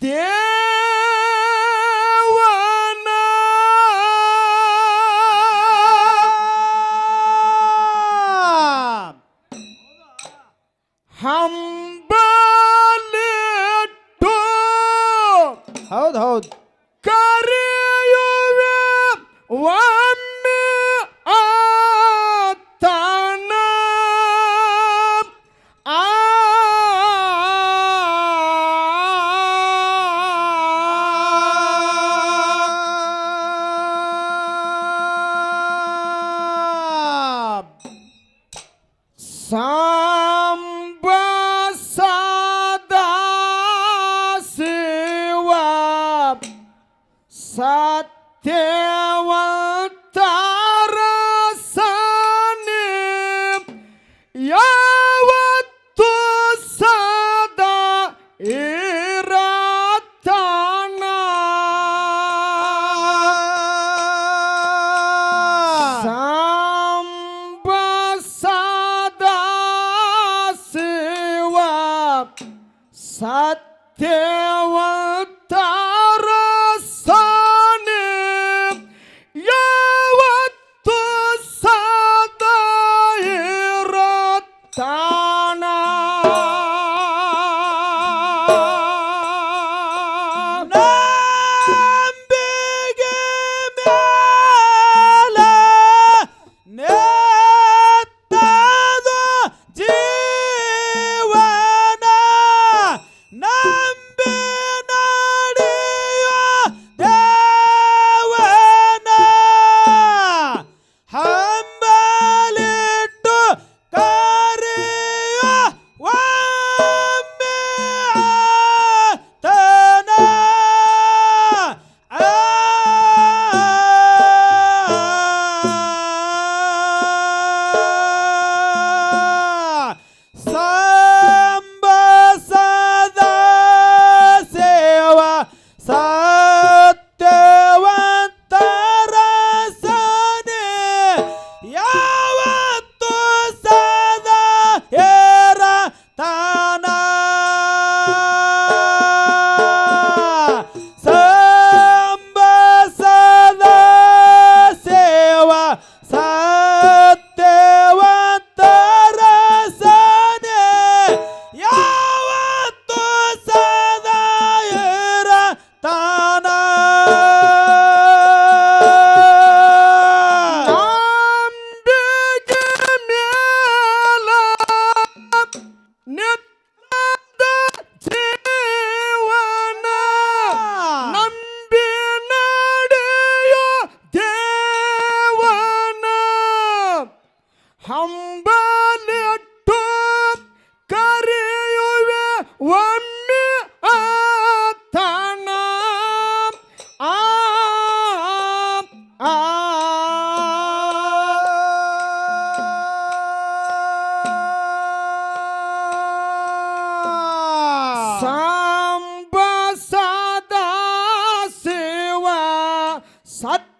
Damn! सात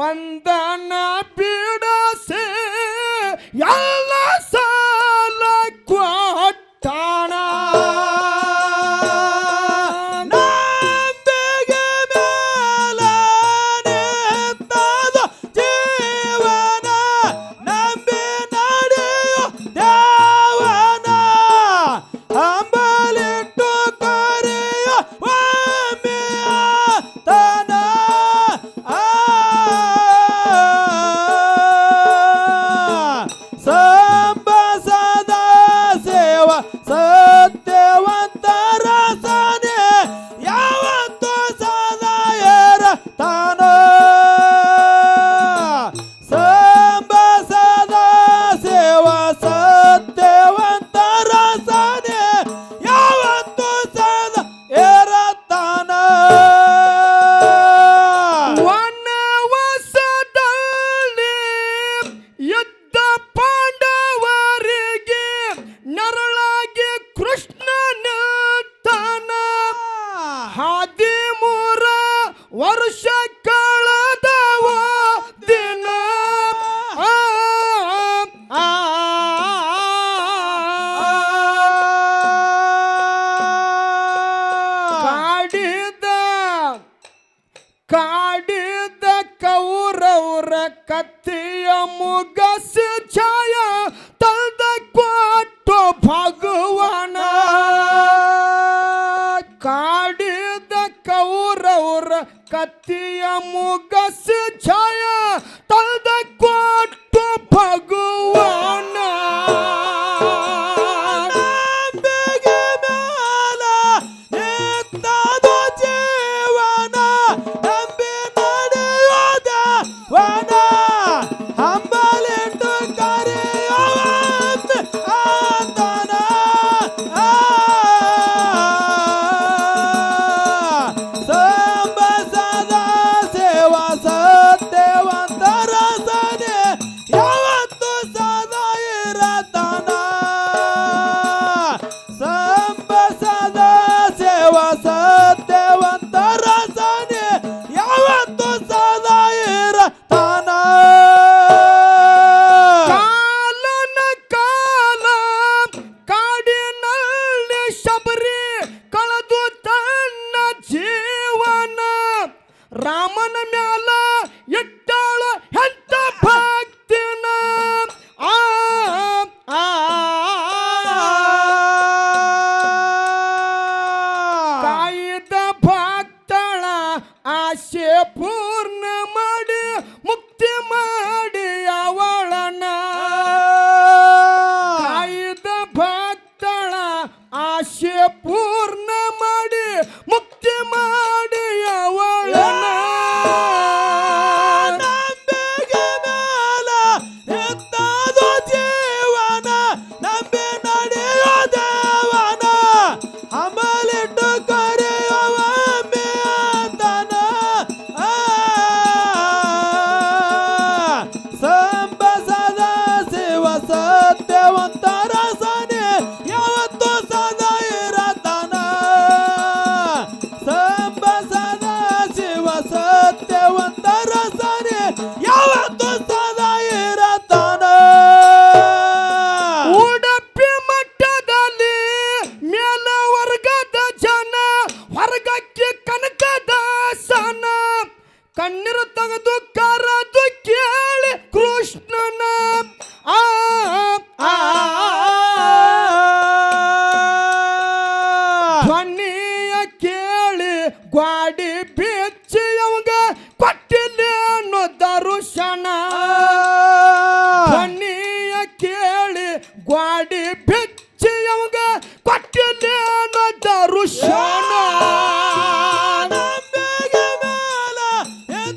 பந்தன பீடாசே? யார் ಕತ್ತಿಯ ಮುಗಸ ಛಾಯ ತಂದ ಕೊಟ್ಟು ಭಗವನ ಕಾಡಿದ ಕೌರವ್ರ ಕತ್ತಿಯ ಮುಗಸ ಛಾಯ ತಂದ ಕೊಟ್ಟು ಭಗವನ Wow! ಕಣ್ಣಿರು ದುಃಖ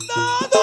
Another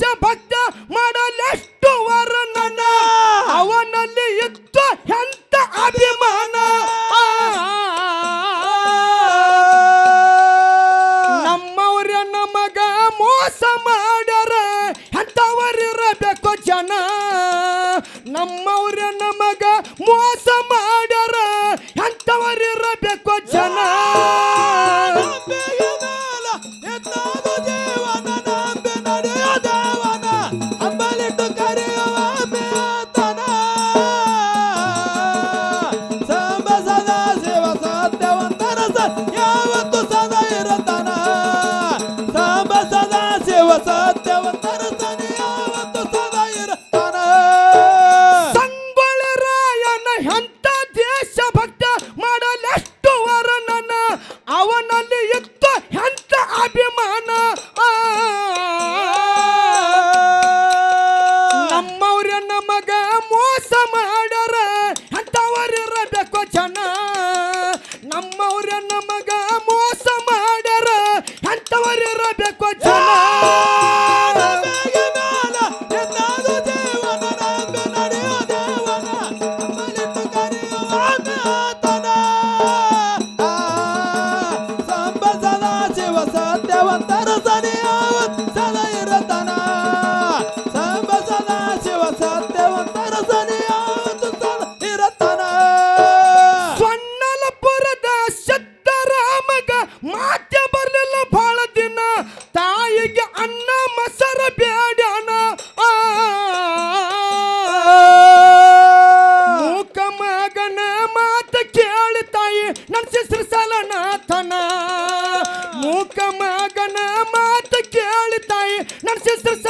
Shabbat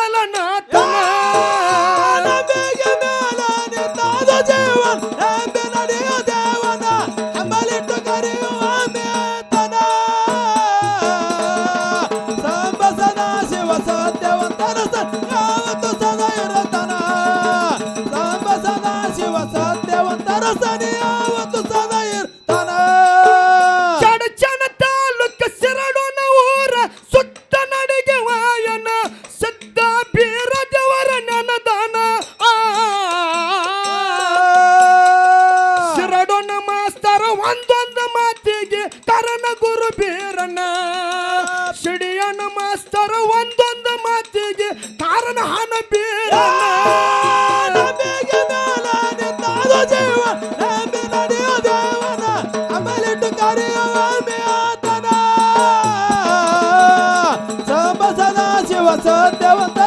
ವಿಠಲನಾಥನ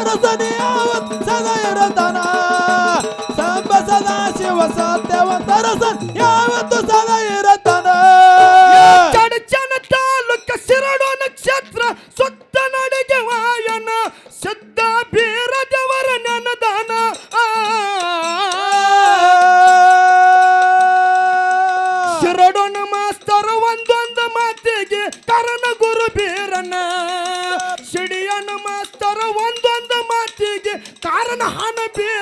रसनियावत सदय रतना संब सदा शिव सत्यवंत रसन यावत सदा hundred